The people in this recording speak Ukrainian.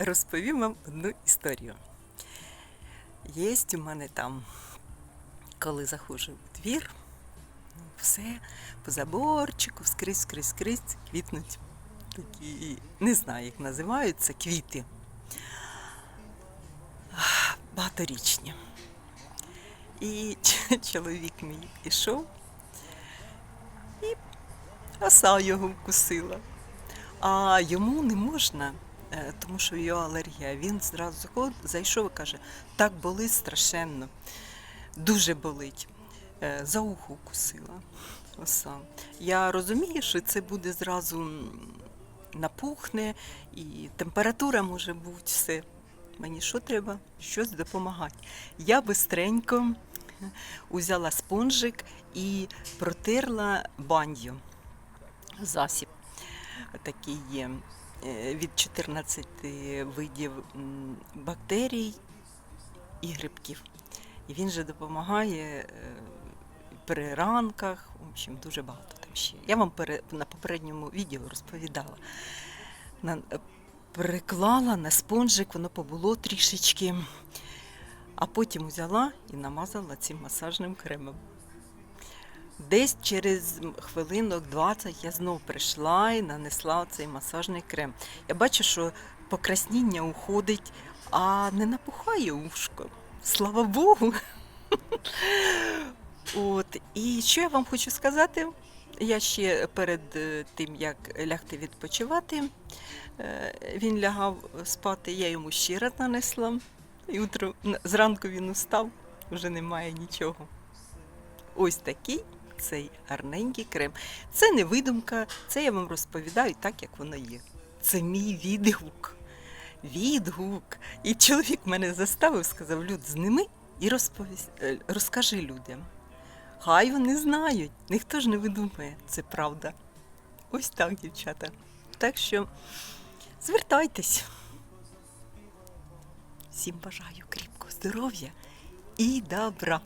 розповім вам одну історію. Є у мене там, коли заходжу в двір, все по заборчику, скрізь, скрізь, скрізь квітнуть такі, не знаю, як називаються, квіти. Багаторічні. І чоловік мій пішов, і оса його вкусила. А йому не можна, тому що його алергія. Він зразу зайшов і каже, так болить страшенно, дуже болить. Е, За ухо вкусила оса. Я розумію, що це буде зразу напухне, і температура може бути все. Мені що треба? Щось допомагати. Я бистренько узяла спонжик і протерла баню. Засіб такий є е, від 14 видів бактерій і грибків. І він же допомагає е, при ранках, в общем, дуже багато там ще. Я вам на попередньому відео розповідала. Е, приклала на спонжик, воно побуло трішечки, а потім взяла і намазала цим масажним кремом. Десь через хвилинок 20 я знов прийшла і нанесла цей масажний крем. Я бачу, що покрасніння уходить, а не напухає ушко. Слава Богу. От. І що я вам хочу сказати? Я ще перед е, тим, як лягти відпочивати, е, він лягав спати, я йому ще раз нанесла. І утро, зранку він устав, вже немає нічого. Ось такий цей гарненький крем. Це не видумка, це я вам розповідаю так, як воно є. Це мій відгук. Відгук. І чоловік мене заставив, сказав, Люд, зними і розповісь, е, розкажи людям. Хай вони знають, ніхто ж не видумує, це правда. Ось так, дівчата. Так що звертайтесь. Всім бажаю кріпкого здоров'я і добра.